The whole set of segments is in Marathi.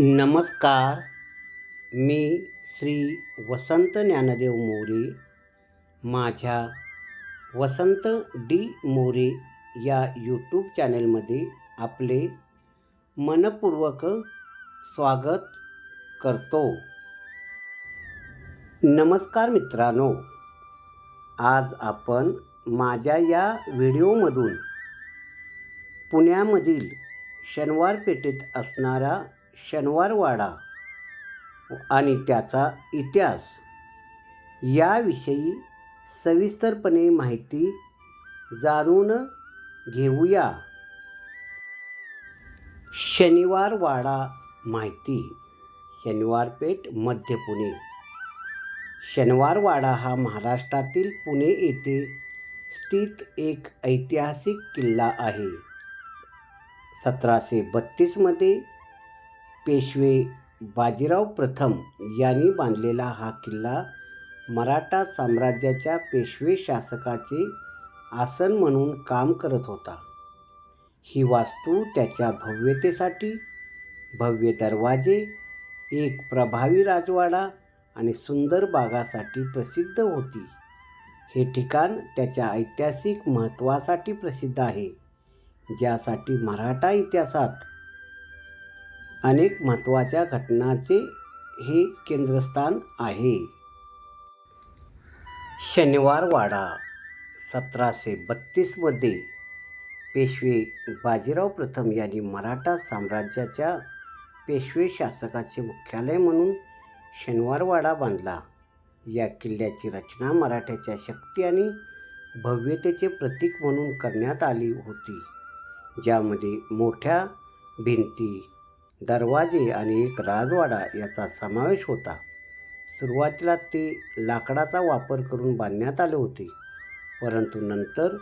नमस्कार. मी श्री वसंत ज्ञानदेव मोरे. माझ्या वसंत डी मोरे या यूट्यूब चॅनलमध्ये आपले मनपूर्वक स्वागत करतो. नमस्कार मित्रांनो. आज आपण माझ्या या व्हिडिओमधून पुण्यामधील शनिवार पेठेत असणारा शनिवारवाडा आणि त्याचा इतिहास याविषयी सविस्तरपणे माहिती जाणून घेऊया. शनिवारवाडा माहिती शनिवारपेठ मध्य पुणे. शनिवारवाडा हा महाराष्ट्रातील पुणे येथे स्थित एक ऐतिहासिक किल्ला आहे. सतराशे बत्तीसमध्ये पेशवे बाजीराव प्रथम यांनी बांधलेला हा किल्ला मराठा साम्राज्याच्या पेशवे शासकाचे आसन म्हणून काम करत होता. ही वास्तू त्याच्या भव्यतेसाठी भव्य दरवाजे एक प्रभावी राजवाडा आणि सुंदर बागासाठी प्रसिद्ध होती. हे ठिकाण त्याच्या ऐतिहासिक महत्त्वासाठी प्रसिद्ध आहे ज्यासाठी मराठा इतिहासात अनेक महत्त्वाच्या घटनांचे हे केंद्रस्थान आहे. शनिवारवाडा सतराशे बत्तीसमध्ये पेशवे बाजीराव प्रथम यांनी मराठा साम्राज्याच्या पेशवे शासकाचे मुख्यालय म्हणून शनिवारवाडा बांधला. या किल्ल्याची रचना मराठ्याच्या शक्ती आणि भव्यतेचे प्रतीक म्हणून करण्यात आली होती. ज्यामध्ये मोठ्या भिंती दरवाजे आणि एक राजवाडा याचा समावेश होता. सुरुवातीला ते लाकडाचा वापर करून बांधण्यात आले होते. परंतु नंतर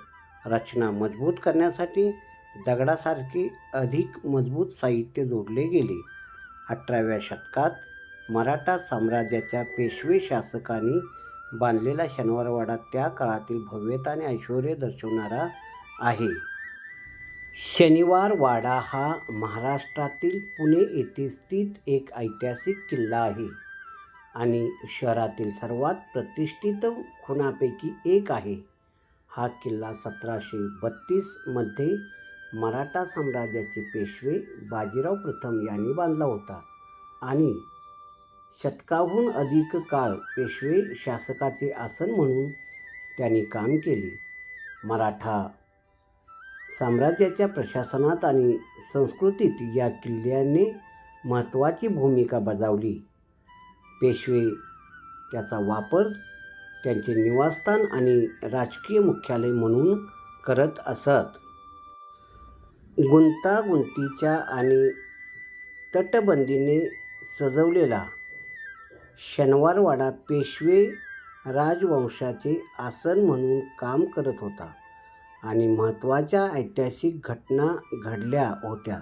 रचना मजबूत करण्यासाठी दगडासारखे अधिक मजबूत साहित्य जोडले गेले. अठराव्या शतकात मराठा साम्राज्याच्या पेशवे शासकांनी बांधलेला शनिवारवाडा त्या काळातील भव्यता आणि ऐश्वर दर्शवणारा आहे. शनिवारवाडा हा महाराष्ट्रातील पुणे येथे स्थित एक ऐतिहासिक किल्ला आहे आणि शहरातील सर्वात प्रतिष्ठित खुणापैकी एक आहे. हा किल्ला सतराशे बत्तीसमध्ये मराठा साम्राज्याचे पेशवे बाजीराव प्रथम यांनी बांधला होता आणि शतकाहून अधिक काळ पेशवे शासकाचे आसन म्हणून त्यांनी काम केले. मराठा साम्राज्याच्या प्रशासनात आणि संस्कृतीत या किल्ल्याने महत्त्वाची भूमिका बजावली. पेशवे त्याचा वापर त्यांचे निवासस्थान आणि राजकीय मुख्यालय म्हणून करत असत. गुंतागुंतीच्या आणि तटबंदीने सजवलेला शनिवारवाडा पेशवे राजवंशाचे आसन म्हणून काम करत होता. आणि महत्त्वाच्या ऐतिहासिक घटना घडल्या होत्या.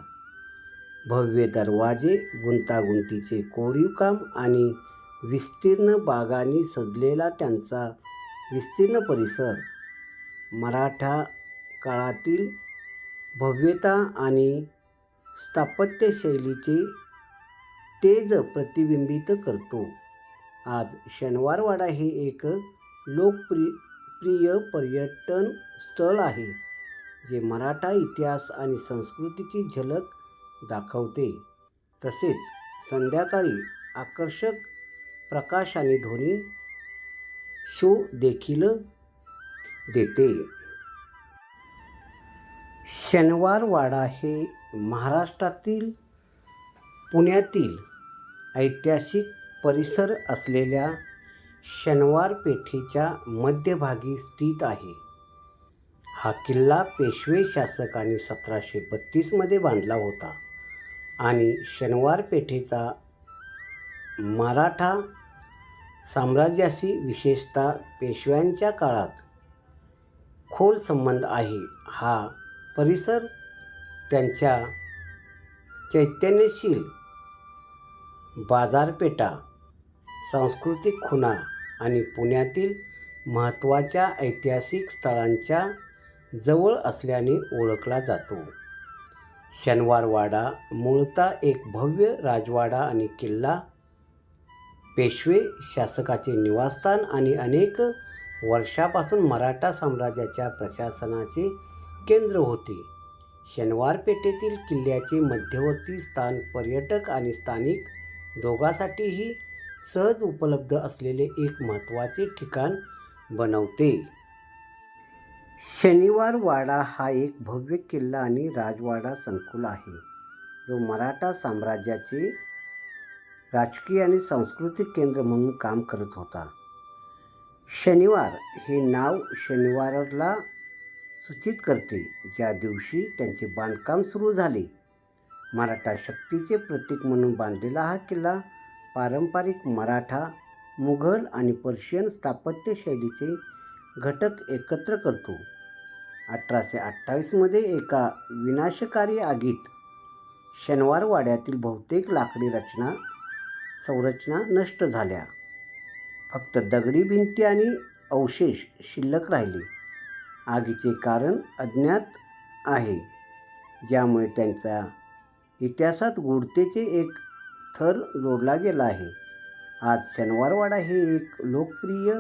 भव्य दरवाजे गुंतागुंतीचे कोरीवकाम आणि विस्तीर्ण बागांनी सजलेला त्यांचा विस्तीर्ण परिसर. मराठा काळातील भव्यता आणि स्थापत्यशैलीचे तेज प्रतिबिंबित करतो. आज शनिवारवाडा हे एक लोकप्रिय लोकप्रिय पर्यटन स्थळ आहे जे मराठा इतिहास आणि संस्कृतीची झलक दाखवते. तसेच संध्याकाळी आकर्षक प्रकाश आणि ध्वनी शो देखील देते. शनिवारवाडा हे महाराष्ट्रातील पुण्यातील ऐतिहासिक परिसर असलेल्या शनिवार पेठेच्या मध्यभागी स्थित आहे. हा किल्ला पेशवे शासकांनी सतराशे बत्तीसमध्ये बांधला होता आणि शनिवार पेठेचा मराठा साम्राज्याशी विशेषतः पेशव्यांच्या काळात खोल संबंध आहे. हा परिसर त्यांच्या चैतन्यशील बाजारपेठा सांस्कृतिक खुणा आणि पुण्यातील महत्त्वाच्या ऐतिहासिक स्थळांच्या जवळ असल्याने ओळखला जातो. शनिवारवाडा मूळतः एक भव्य राजवाडा आणि किल्ला पेशवे शासकाचे निवासस्थान आणि अनेक वर्षापासून मराठा साम्राज्याच्या प्रशासनाचे केंद्र होते. शनिवार पेठेतील किल्ल्याचे मध्यवर्ती स्थान पर्यटक आणि स्थानिक दोघांसाठीही सहज उपलब्ध असलेले एक महत्त्वाचे ठिकाण बनवते. शनिवार वाडा हा एक भव्य किल्ला आणि राजवाडा संकुल आहे. जो मराठा साम्राज्याचे राजकीय आणि सांस्कृतिक केंद्र म्हणून काम करत होता. शनिवार हे नाव शनिवारला सूचित करते. ज्या दिवशी त्यांचे बांधकाम सुरू झाले. मराठा शक्तीचे प्रतीक म्हणून बांधलेला हा किल्ला पारंपरिक मराठा मुघल आणि पर्शियन स्थापत्यशैलीचे घटक एकत्र करतो. अठराशे अठ्ठावीसमध्ये एका विनाशकारी आगीत शनिवारवाड्यातील बहुतेक लाकडी रचना संरचना नष्ट झाल्या. फक्त दगडी भिंती आणि अवशेष शिल्लक राहिले. आगीचे कारण अज्ञात आहे. ज्यामुळे त्यांच्या इतिहासात गुढतेचे एक थर जोडला गेला आहे. आज शनिवारवाडा हे एक लोकप्रिय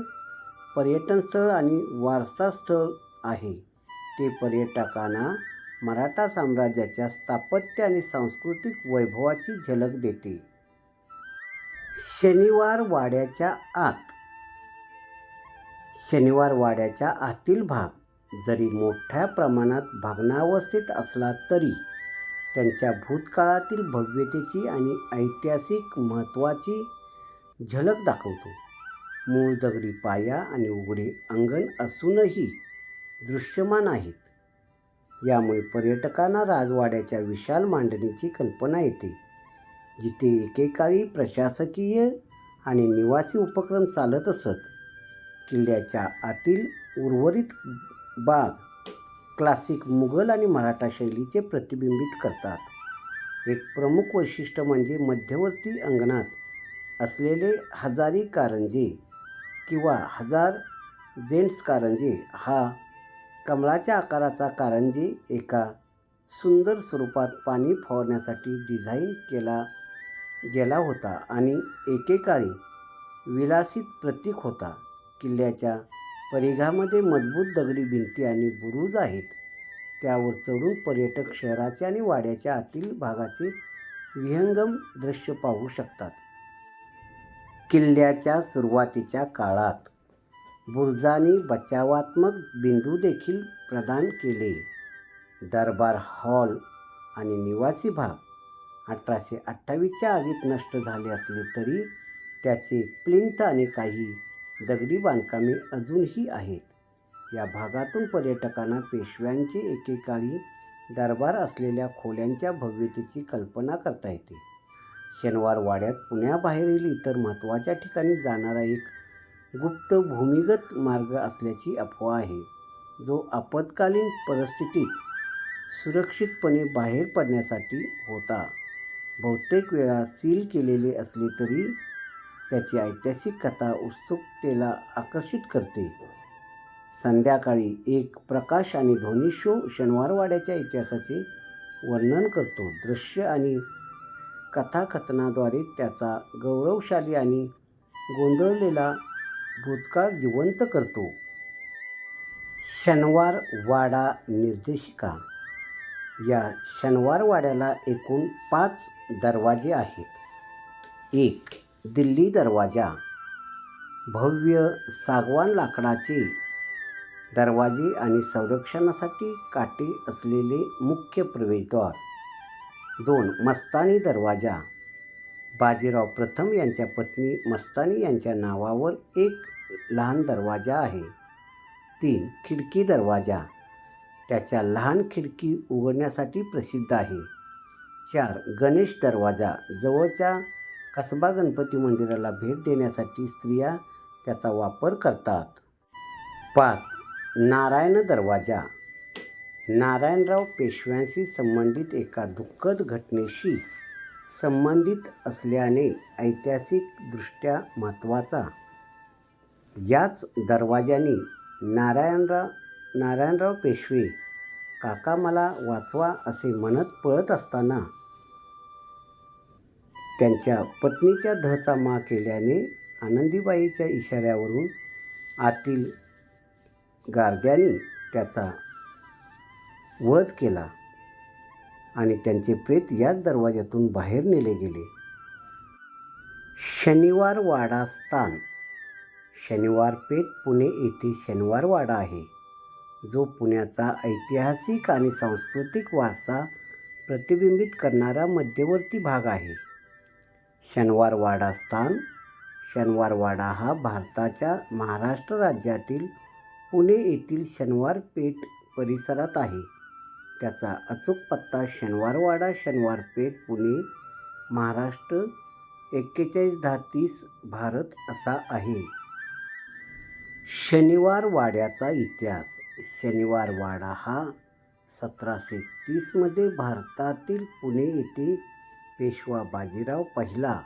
पर्यटन स्थळ आणि वारसा स्थळ आहे. ते पर्यटकांना मराठा साम्राज्याच्या स्थापत्य आणि सांस्कृतिक वैभवाची झलक देते. शनिवार वाड्याच्या आत. शनिवार वाड्याच्या आतील भाग जरी मोठ्या प्रमाणात भग्नावस्थेत असला तरी त्यांच्या भूतकाळातील भव्यतेची आणि ऐतिहासिक महत्त्वाची झलक दाखवतो. मूळ दगडी पाया आणि उघडे अंगण असूनही दृश्यमान आहेत. यामुळे पर्यटकांना राजवाड्याच्या विशाल मांडणीची कल्पना येते जिथे एकेकाळी प्रशासकीय आणि निवासी उपक्रम चालत असत. किल्ल्याच्या आतील उर्वरित बाग क्लासिक मुघल आणि मराठा शैलीचे प्रतिबिंबित करतात. एक प्रमुख वैशिष्ट्य म्हणजे मध्यवर्ती अंगणात असलेले हजारी कारंजे किंवा हजार जेंट्स कारंजे हा कमळाच्या आकाराचा कारंजे एका सुंदर स्वरूपात पाणी फवारण्यासाठी डिझाईन केला गेला होता आणि एकेकाळी विलासित प्रतीक होता. किल्ल्याच्या परिघामध्ये मजबूत दगडी भिंती आणि बुरुज आहेत. त्यावर चढून पर्यटक शहराच्या आणि वाड्याच्या आतील भागाचे विहंगम दृश्य पाहू शकतात. किल्ल्याच्या सुरुवातीच्या काळात बुर्जांनी बचावात्मक बिंदू देखील प्रदान केले. दरबार हॉल आणि निवासी भाग अठराशे अठ्ठावीसच्या आगीत नष्ट झाले असले तरी त्याचे प्लिंथ आणि काही दगडी बांधकामे अजूनही आहेत. या भागातून पर्यटकांना पेशव्यांचे एकेकाळी दरबार असलेल्या खोल्यांच्या भव्यतेची कल्पना करता येते. शनिवार वाड्यात पुण्याबाहेरील इतर महत्त्वाच्या ठिकाणी जाणारा एक गुप्त भूमिगत मार्ग असल्याची अफवा आहे जो आपत्कालीन परिस्थितीत सुरक्षितपणे बाहेर पडण्यासाठी होता. बहुतेक वेळा सील केलेले असले तरी त्याची ऐतिहासिक कथा उत्सुकतेला आकर्षित करते. संध्याकाळी एक प्रकाश आणि ध्वनी शो शनिवारवाड्याच्या इतिहासाचे वर्णन करतो. दृश्य आणि कथाकथनाद्वारे त्याचा गौरवशाली आणि गोंधळलेला भूतकाळ जिवंत करतो. शनिवार वाडा निर्देशिका. या शनिवार वाड्याला एकूण पाच दरवाजे आहेत. एक दिल्ली दरवाजा. भव्य सागवान लाकडाचे दरवाजे आणि संरक्षणासाठी काटे असलेले मुख्य प्रवेशद्वार. दोन मस्तानी दरवाजा. बाजीराव प्रथम यांच्या पत्नी मस्तानी यांच्या नावावर एक लहान दरवाजा आहे. तीन खिडकी दरवाजा. त्याच्या लहान खिडकी उघडण्यासाठी प्रसिद्ध आहे. चार गणेश दरवाजा. जवळच्या कसबा गणपती मंदिराला भेट देण्यासाठी स्त्रिया त्याचा वापर करतात. पाच नारायण दरवाजा. नारायणराव पेशव्यांशी संबंधित एका दुःखद घटनेशी संबंधित असल्याने ऐतिहासिकदृष्ट्या महत्त्वाचा. याच दरवाजाने नारायणराव नारायणराव पेशवे काका मला वाचवा असे म्हणत पळत असताना त्यांच्या पत्नीच्या धचा मा केल्याने आनंदीबाईच्या इशाऱ्यावरून आतील गारद्याने त्याचा वध केला आणि त्यांचे प्रेत याच दरवाज्यातून बाहेर नेले गेले. शनिवार वाडा स्थान. शनिवार पेठ पुणे येथे शनिवार वाडा आहे. जो पुण्याचा ऐतिहासिक आणि सांस्कृतिक वारसा प्रतिबिंबित करणारा मध्यवर्ती भाग आहे. शनिवार वाडा स्थान शनिवार वाडा हा भारताच्या महाराष्ट्र राज्यातील पुणे येथील शनिवार पेठ परिसरात आहे. त्याचा अचूक पत्ता शनिवारवाडा शनिवार पेठ पुणे महाराष्ट्र एक्केचाळीस दहा तीस भारत असा आहे. शनिवार वाड्याचा इतिहास. शनिवार वाडा हा सतराशे तीसमध्ये भारतातील पुणे येथे पेशवा बाजीराव पहिला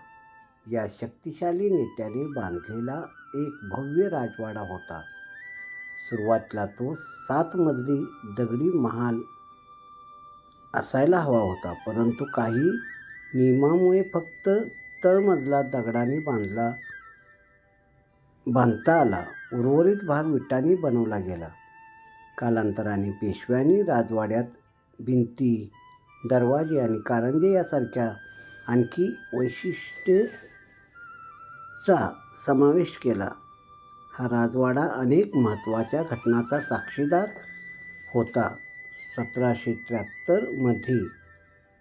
या शक्तिशाली नेत्याने बांधलेला एक भव्य राजवाडा होता. सुरुवातीला तो सात मजली दगडी महाल असायला हवा होता परंतु काही नियमामुळे फक्त तळमजला दगडाने बांधला बांधता आला. उर्वरित भाग विटांनी बनवला गेला. कालांतराने पेशव्यांनी राजवाड्यात भिंती दरवाजे आणि कारंजे यासारख्या आणखी वैशिष्ट्यचा समावेश केला. हा राजवाडा अनेक महत्त्वाच्या घटनांचा साक्षीदार होता. सतराशे त्र्याहत्तरमध्ये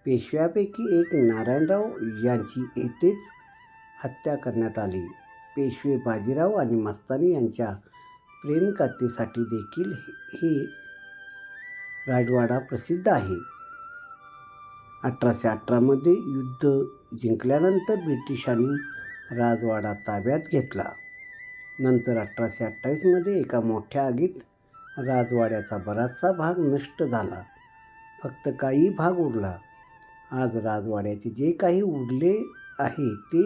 पेशव्यापैकी एक नारायणराव यांची येथेच हत्या करण्यात आली. पेशवे बाजीराव आणि मस्तानी यांच्या प्रेमकथेसाठी देखील हे राजवाडा प्रसिद्ध आहे. अठराशे अठरामध्ये युद्ध जिंकल्यानंतर ब्रिटिशांनी राजवाडा ताब्यात घेतला. नंतर अठराशे अठ्ठावीसमध्ये एका मोठ्या आगीत राजवाड्याचा बराचसा भाग नष्ट झाला. फक्त काही भाग उरला. आज राजवाड्याचे जे काही उरले आहे ते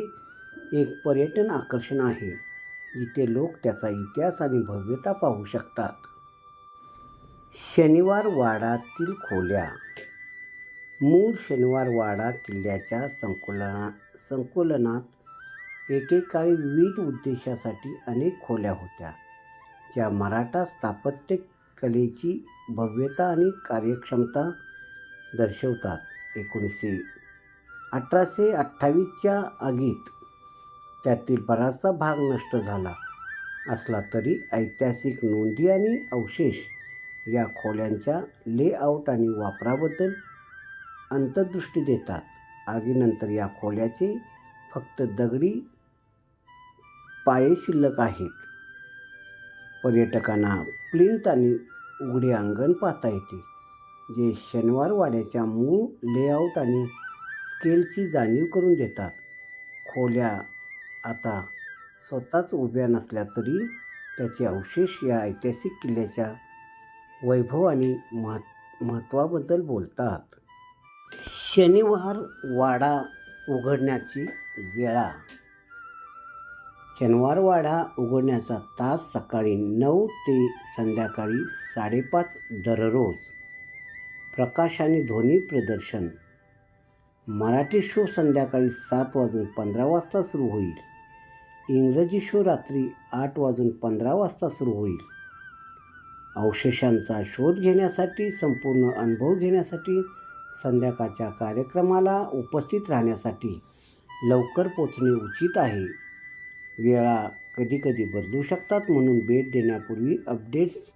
एक पर्यटन आकर्षण आहे जिथे लोक त्याचा इतिहास आणि भव्यता पाहू शकतात. शनिवार वाडातील खोल्या मूळ शनिवार वाडा किल्ल्याच्या संकुलना संकुलनात एकेकाळी विविध उद्देशासाठी अनेक खोल्या होत्या ज्या मराठा स्थापत्य कलेची भव्यता आणि कार्यक्षमता दर्शवतात. एकोणीसशे अठराशे अठ्ठावीसच्या आगीत त्यातील बराचसा भाग नष्ट झाला असला तरी ऐतिहासिक नोंदी आणि अवशेष या खोल्यांच्या लेआउट आणि वापराबद्दल अंतर्दृष्टी देतात. आगीनंतर या खोल्याचे फक्त दगडी पाये शिल्लक आहेत. पर्यटकांना प्लिंत आणि उघडे अंगण पाहता येते जे शनिवार वाड्याच्या मूळ लेआउट आणि स्केलची जाणीव करून देतात. खोल्या आता स्वतःच उभ्या नसल्या तरी त्याचे अवशेष या ऐतिहासिक किल्ल्याच्या वैभव आणि मह महत्त्वाबद्दल बोलतात. शनिवार वाडा उघडण्याची वेळा. शनिवार वाडा उघडण्याचा तास सकाळी नऊ ते संध्याकाळी साडेपाच दररोज. प्रकाश आणि ध्वनी प्रदर्शन. मराठी शो संध्याकाळी सात वाजून पंधरा वाजता सुरू होईल. इंग्रजी शो रात्री आठ वाजून पंधरा वाजता सुरू होईल. अवशेषांचा शोध घेण्यासाठी संपूर्ण अनुभव घेण्यासाठी संध्याकाळच्या कार्यक्रमाला उपस्थित राहण्यासाठी लवकर पोचणे उचित आहे. वेळा कधीकधी बदलू शकतात म्हणून भेट देण्यापूर्वी अपडेट्स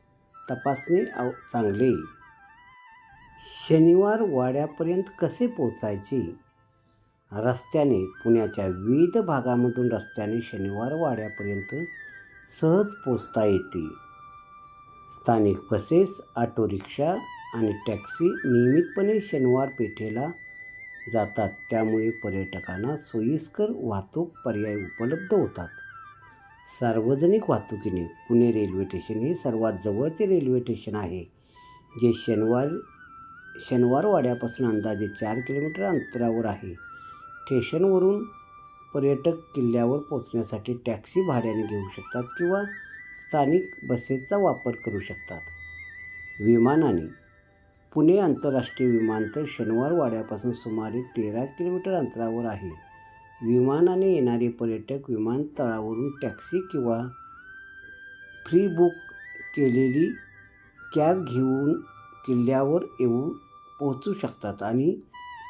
तपासणे आव चांगले. शनिवार वाड्यापर्यंत कसे पोचायचे? रस्त्याने पुण्याच्या विविध भागामधून रस्त्याने शनिवार वाड्यापर्यंत सहज पोचता येते. स्थानिक बसेस ऑटो रिक्षा आणि टॅक्सी नियमितपणे शनिवार पेठेला जातात. त्यामुळे पर्यटकांना सोयीस्कर वाहतूक पर्याय उपलब्ध होतात. सार्वजनिक वाहतुकीने पुणे रेल्वे स्टेशन हे सर्वात जवळचे रेल्वे स्टेशन आहे जे शनिवार शनिवारवाड्यापासून अंदाजे चार किलोमीटर अंतरावर आहे. स्टेशनवरून पर्यटक किल्ल्यावर पोचण्यासाठी टॅक्सी भाड्याने घेऊ शकतात किंवा स्थानिक बसेसचा वापर करू शकतात. विमानाने पुणे आंतरराष्ट्रीय विमानतळ शनिवारवाड्यापासून सुमारे तेरा किलोमीटर अंतरावर आहे. विमानाने येणारे पर्यटक विमानतळावरून टॅक्सी किंवा फ्री बुक केलेली कॅब घेऊन किल्ल्यावर येऊ पोहोचू शकतात आणि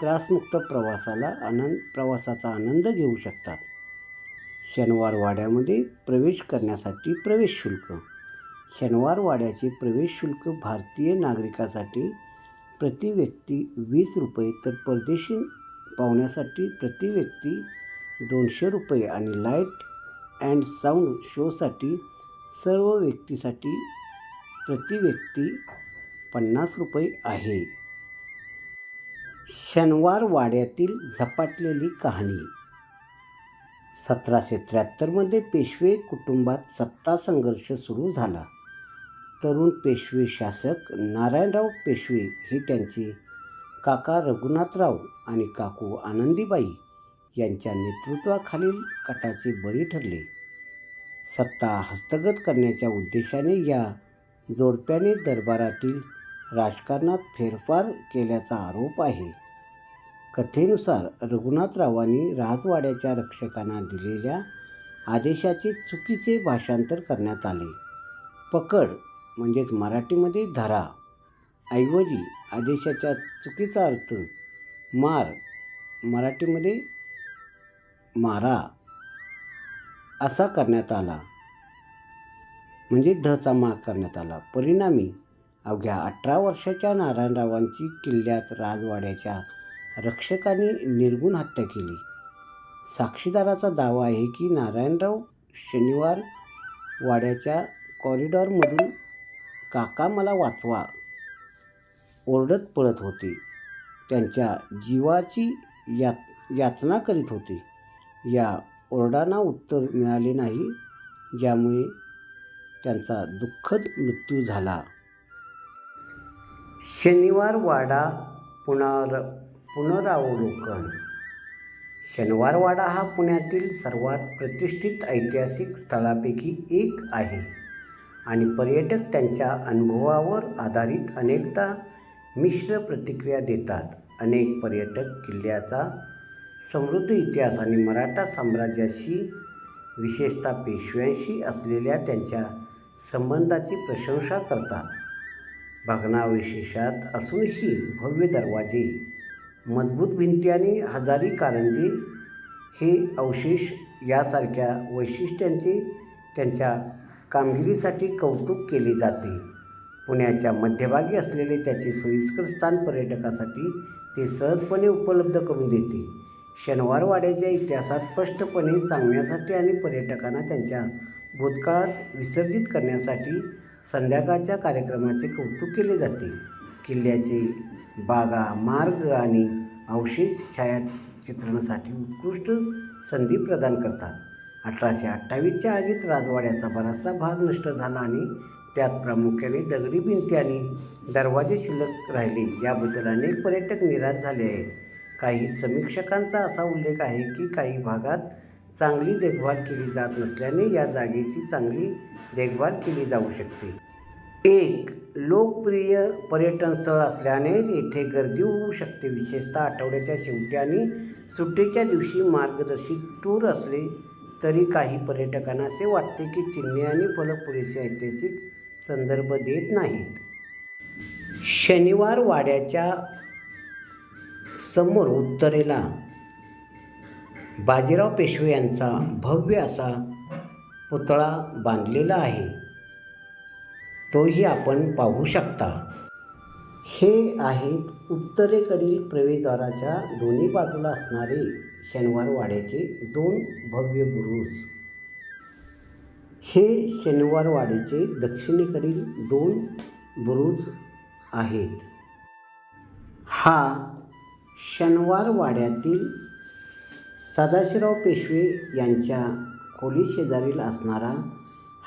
त्रासमुक्त प्रवासाला आनंद प्रवासाचा आनंद घेऊ शकतात. शनिवारवाड्यामध्ये प्रवेश करण्यासाठी प्रवेश शुल्क. शनिवारवाड्याचे प्रवेश शुल्क भारतीय नागरिकासाठी प्रति व्यक्ती वीस रुपये तर परदेशी पाहुण्यासाठी प्रति व्यक्ती दोनशे रुपये आणि लाइट अँड साऊंड शोसाठी सर्व व्यक्तीसाठी प्रति व्यक्ती पन्नास रुपये आहे. शनिवार वाड्यातील झपाटलेली कहाणी. सतराशे त्र्याहत्तरमध्ये पेशवे कुटुंबात सत्ता संघर्ष सुरू झाला. तरुण पेशवे शासक नारायणराव पेशवे हे त्यांचे काका रघुनाथराव आणि काकू आनंदीबाई यांच्या नेतृत्वाखालील कटाचे बळी ठरले. सत्ता हस्तगत करण्याच्या उद्देशाने या जोडप्याने दरबारातील राजकारणात फेरफार केल्याचा आरोप आहे. कथेनुसार रघुनाथरावांनी राजवाड्याच्या रक्षकांना दिलेल्या आदेशाचे चुकीचे भाषांतर करण्यात आले. पकड म्हणजेच मराठीमध्ये धरा. ऐवजी आदेशाच्या चुकीचा अर्थ मार मराठीमध्ये मारा असा करण्यात आला. म्हणजे धचा मार करण्यात आला. परिणामी अवघ्या अठरा वर्षाच्या नारायणरावांची किल्ल्यात राजवाड्याच्या रक्षकांनी निर्गुण हत्या केली. साक्षीदाराचा दावा आहे की नारायणराव शनिवार वाड्याच्या कॉरिडॉरमधून काका मला वाचवा. ओरडत पळत होते. त्यांच्या जीवाची या याचना करीत होते. या ओरडांना उत्तर मिळाले नाही ज्यामुळे त्यांचा दुःखद मृत्यू झाला. शनिवार वाडा पुनर पुनरावलोकन. शनिवार वाडा हा पुण्यातील सर्वात प्रतिष्ठित ऐतिहासिक स्थळापैकी एक आहे. आणि पर्यटक त्यांच्या अनुभवावर आधारित अनेकदा मिश्र प्रतिक्रिया देतात. अनेक पर्यटक किल्ल्याचा समृद्ध इतिहास आणि मराठा साम्राज्याशी विशेषतः पेशव्यांशी असलेल्या त्यांच्या संबंधाची प्रशंसा करतात. भग्नावशेषात असूनही भव्य दरवाजे मजबूत भिंती आणि हजारी कारंजे हे अवशेष यासारख्या वैशिष्ट्यांचे त्यांच्या कामगिरीसाठी कौतुक केले जाते. पुण्याच्या मध्यभागी असलेले त्याचे सोयीस्कर स्थान पर्यटकासाठी ते सहजपणे उपलब्ध करून देते. शनिवारवाड्याच्या इतिहासात स्पष्टपणे सांगण्यासाठी आणि पर्यटकांना त्यांच्या भूतकाळात विसर्जित करण्यासाठी संध्याकाळच्या कार्यक्रमाचे कौतुक केले जाते. किल्ल्याचे बागा मार्ग आणि अवशेष छायाचित्रणासाठी उत्कृष्ट संधी प्रदान करतात. अठराशे अठ्ठावीसच्या आगीत राजवाड्याचा बराचसा भाग नष्ट झाला आणि त्यात प्रामुख्याने दगडी भिंती आणि दरवाजे शिल्लक राहिले. याबद्दल अनेक पर्यटक निराश झाले आहेत. काही समीक्षकांचा असा उल्लेख आहे की काही भागात चांगली देखभाल केली जात नसल्याने या जागेची चांगली देखभाल केली जाऊ शकते. एक लोकप्रिय पर्यटन स्थळ असल्याने येथे गर्दी होऊ शकते. विशेषतः आठवड्याच्या शेवटी आणि सुट्टीच्या दिवशी मार्गदर्शित टूर असले तरी काही पर्यटकांना असे वाटते की चिन्हे आणि फलक पुरेसे ऐतिहासिक संदर्भ देत नाहीत. शनिवार वाड्याच्या समोर उत्तरेला बाजीराव पेशवे यांचा भव्य असा पुतळा बांधलेला आहे. तोही आपण पाहू शकता. हे आहेत उत्तरेकडील प्रवेशद्वाराच्या दोन्ही बाजूला असणारे शनिवारवाड्याचे दोन भव्य बुरुज. हे शनिवारवाडीचे दक्षिणेकडील दोन बुरुज आहेत. हा शनिवारवाड्यातील सदाशिवराव पेशवे यांच्या खोली शेजारील असणारा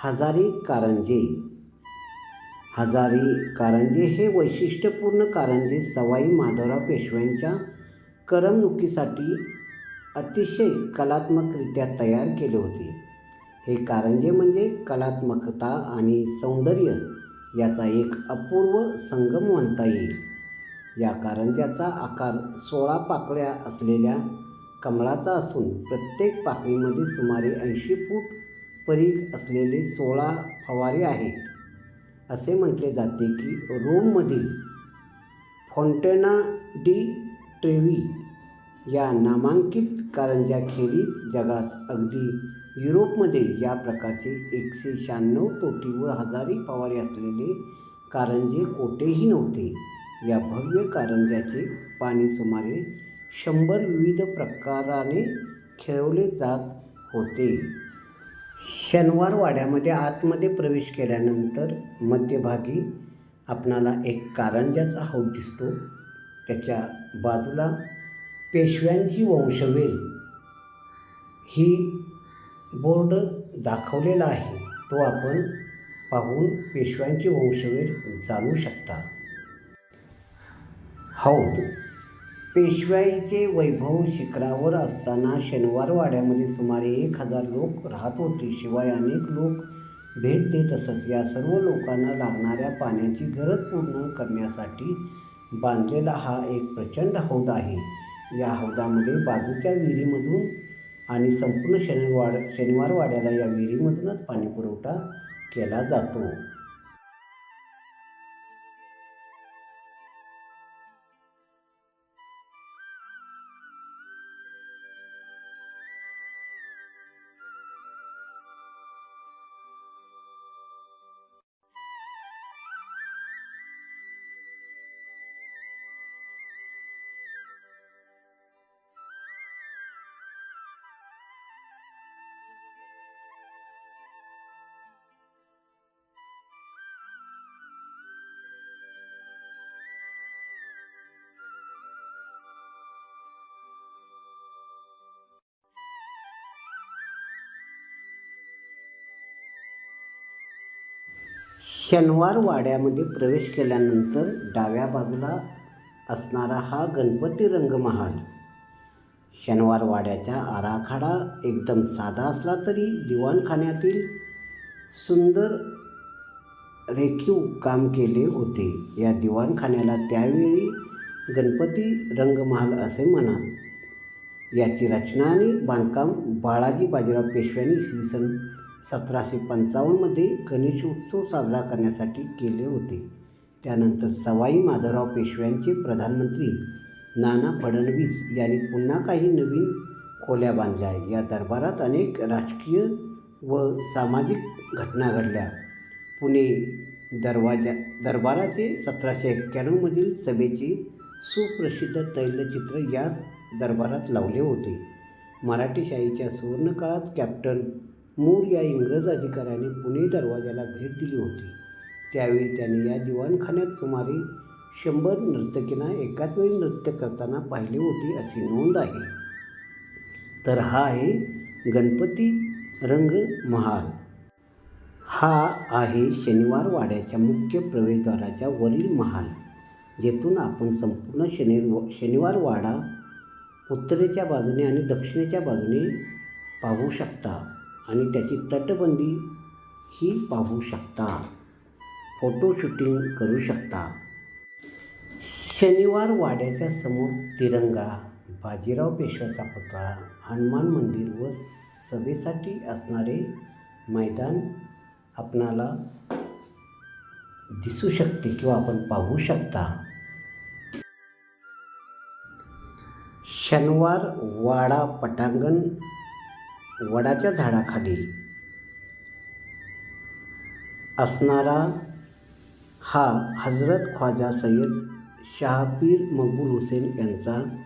हजारी कारंजे. हजारी कारंजे हे वैशिष्ट्यपूर्ण कारंजे सवाई माधवराव पेशव्यांच्या करमणुकीसाठी अतिशय कलात्मकरित्या तयार केले होते. हे कारंजे म्हणजे कलात्मकता आणि सौंदर्य याचा एक अपूर्व संगम म्हणता येईल. या कारंज्याचा आकार सोळा पाकळ्या असलेल्या कमळाचा असून प्रत्येक पाकळीमध्ये सुमारे ऐंशी फूट परीघ असलेले सोळा फवारे आहेत. असे म्हटले जाते की रोममधील फॉन्टेना डी ट्रेवी या नामांकित कारंज्याखेरीज जगात अगदी युरोपमध्ये या प्रकारचे एकशे शहाण्णव तोटी व हजारी पवारे असलेले कारंजे कोठेही नव्हते. या भव्य कारंज्याचे पाणी सुमारे शंभर विविध प्रकाराने खेळवले जात होते. शनिवार वाड्यामध्ये आतमध्ये प्रवेश केल्यानंतर मध्यभागी आपणाला एक कारंजाचा हौद दिसतो. त्याच्या बाजूला पेशव्यांची वंशवेल. ही बोर्ड दाखवलेला आहे. तो आपण पाहून पेशव्यांची वंशवेल जाणू शकता. हो, हौद पेशवाईचे वैभव शिखरावर असताना शनिवार वाड्यामध्ये सुमारे एक हजार लोक राहत होते. शिवाय अनेक लोक भेट देत असत. या सर्व लोकांना लागणाऱ्या पाण्याची गरज पूर्ण करण्यासाठी बांधलेला हा एक प्रचंड हौद आहे. या हौदामध्ये बाजूच्या विहिरीमधून आणि संपूर्ण शनिवार शनिवार वाड्याला या विहिरीमधूनच पाणीपुरवठा केला जातो. शनिवार वाड्यामध्ये प्रवेश केल्यानंतर डाव्या बाजूला असणारा हा गणपती रंगमहाल. शनिवार वाड्याचा आराखडा एकदम साधा असला तरी दिवाणखान्यातील सुंदर रेखीव काम केले होते. या दिवाणखान्याला त्यावेळी गणपती रंगमहाल असे म्हणत याची रचना आणि बांधकाम बाळाजी बाजीराव पेशव्यांनी इसवी सन सतराशे पंचावन्नमध्ये गणेश उत्सव साजरा करण्यासाठी केले होते. त्यानंतर सवाई माधवराव पेशव्यांचे प्रधानमंत्री नाना फडणवीस यांनी पुन्हा काही नवीन खोल्या बांधल्या. या दरबारात अनेक राजकीय व सामाजिक घटना घडल्या. पुणे दरवाजा दरबाराचे सतराशे एक्क्याण्णवमधील सभेचे सुप्रसिद्ध तैलचित्र याच दरबारात लावले होते. मराठी शाहीच्या सुवर्णकाळात कॅप्टन मूर या इंग्रज अधिकाऱ्याने पुणे दरवाजाला भेट दिली होती. त्यावेळी त्याने या दिवाणखान्यात सुमारे शंभर नर्तकींना एकाच वेळी नृत्य करताना पाहिले होते अशी नोंद आहे. तर हा आहे गणपती रंग महाल. हा आहे शनिवार वाड्याच्या मुख्य प्रवेशद्वाराच्या वरील महाल जेथून आपण संपूर्ण शनि शनिवार वाडा उत्तरेच्या बाजूने आणि दक्षिणेच्या बाजूने पाहू शकता. आणि त्याची तटबंदी ही पाहू शकता. फोटो शूटिंग करू शकता. शनिवार वाड्याच्या समोर तिरंगा बाजीराव पेशव्याचा पुतळा हनुमान मंदिर व सभेसाठी असणारे मैदान आपणाला दिसू शकते किंवा आपण पाहू शकता. शनिवार वाडा पटांगण वडाच्या झाडाखाली. असणारा हा हजरत ख्वाजा सय्यद शहापीर मकबूल हुसेन यांचा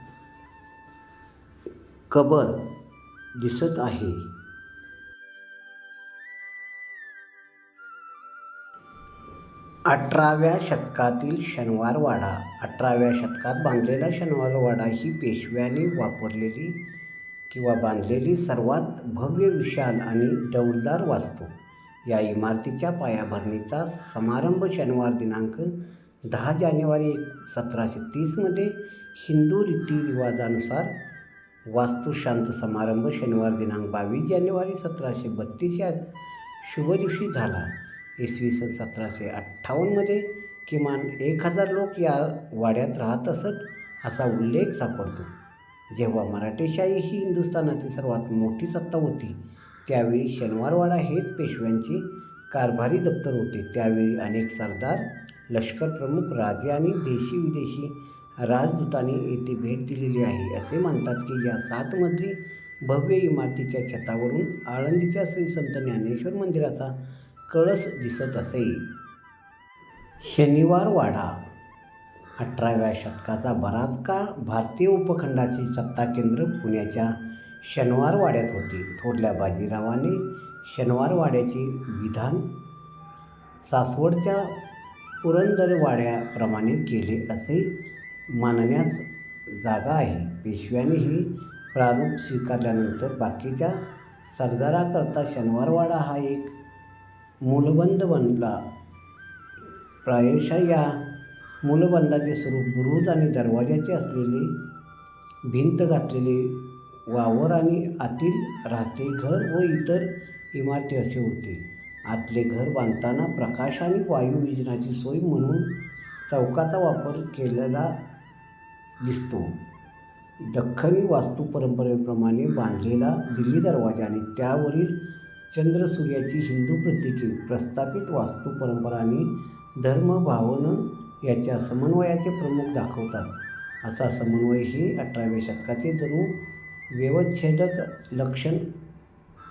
कबर दिसत आहे. अठराव्या शतकातील शनिवारवाडा. अठराव्या शतकात बांधलेला शनिवार वाडा ही पेशव्याने वापरलेली किंवा बांधलेली सर्वात भव्य विशाल आणि डौलदार वास्तू. या इमारतीच्या पायाभरणीचा समारंभ शनिवार दिनांक दहा जानेवारी एक सतराशे तीसमध्ये हिंदू रीतिरिवाजानुसार वास्तुशांत समारंभ शनिवार दिनांक बावीस जानेवारी सतराशे बत्तीस या शुभ दिवशी झाला. इसवी सन सतराशे अठ्ठावन्नमध्ये किमान एक हजार लोक या वाड्यात राहत असत असा उल्लेख सापडतो. जेव्हा मराठेशाही ही हिंदुस्थानाची सर्वात मोठी सत्ता होती त्यावेळी शनिवारवाडा हेच पेशव्यांचे कारभारी दप्तर होते. त्यावेळी अनेक सरदार लष्करप्रमुख राजे आणि देशी विदेशी राजदूतांनी येथे भेट दिलेली आहे. असे म्हणतात की या सात मजली भव्य इमारतीच्या छतावरून आळंदीच्या श्री संत ज्ञानेश्वर मंदिराचा कळस दिसत असे. शनिवार वाडा अठराव्या शतकाचा बराच काळ भारतीय उपखंडाची सत्ता केंद्र पुण्याच्या शनिवारवाड्यात होती. थोरल्या बाजीरावाने शनिवारवाड्याचे विधान सासवडच्या पुरंदरवाड्याप्रमाणे केले असे मानण्यास जागा आहे. पेशव्याने हे प्रारूप स्वीकारल्यानंतर बाकीच्या सरदाराकरता शनिवारवाडा हा एक मूलबंद बनला. प्रायशः या मूलबंधाचे स्वरूप बुरुज आणि दरवाजाचे असलेले भिंत घातलेले वावर आणि आतील राहते घर व इतर इमारती असे होते. आतले घर बांधताना प्रकाश आणि वायू विजनाची सोय म्हणून चौकाचा वापर केलेला दिसतो. दख्खनी वास्तू परंपरेप्रमाणे बांधलेला दिल्ली दरवाजा आणि त्यावरील चंद्रसूर्याची हिंदू प्रतीके प्रस्थापित वास्तू परंपरा आणि धर्मभावन याच्या समन्वयाचे प्रमुख दाखवतात. असा समन्वय हे अठराव्या शतकाचे जणू व्यवच्छेदक लक्षण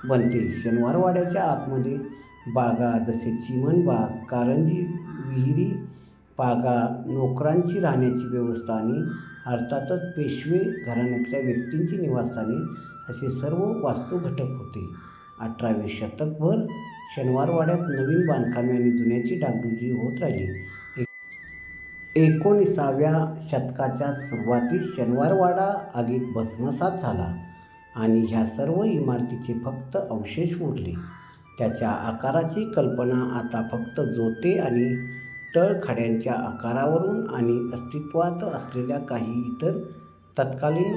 बनते. शनिवारवाड्याच्या आतमध्ये बागा जसे चिमणबाग कारंजी विहिरी बागा नोकरांची राहण्याची व्यवस्था आणि अर्थातच पेशवे घराण्यातल्या व्यक्तींची निवासस्थाने असे सर्व वास्तू घटक होते. अठरावे शतकभर शनिवारवाड्यात नवीन बांधकामे आणि जुन्याची डागडुजी होत राहिली. एकोणीसाव्या शतकाच्या सुरुवातीस शनिवारवाडा आगीत भस्मसात झाला आणि ह्या सर्व इमारतीचे फक्त अवशेष उरले. त्याच्या आकाराची कल्पना आता फक्त जोते आणि तळखड्यांच्या आकारावरून आणि अस्तित्वात असलेल्या काही इतर तत्कालीन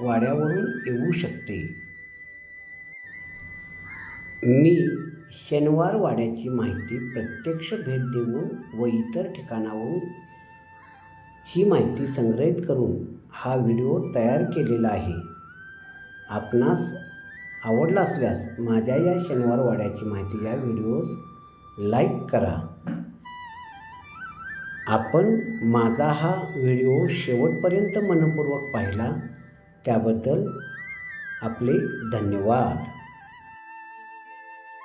वाड्यावरून येऊ शकते. मी शनिवार वाड्याची माहिती प्रत्यक्ष भेट देऊन व इतर ठिकाणावरून ही माहिती संग्रहित करून हा व्हिडिओ तयार केलेला आहे. आपणास आवडला असल्यास माझ्या या शनिवार वाड्याची माहिती या व्हिडिओस लाईक करा. आपण माझा हा व्हिडिओ शेवटपर्यंत मनपूर्वक पाहिला त्याबद्दल आपले धन्यवाद.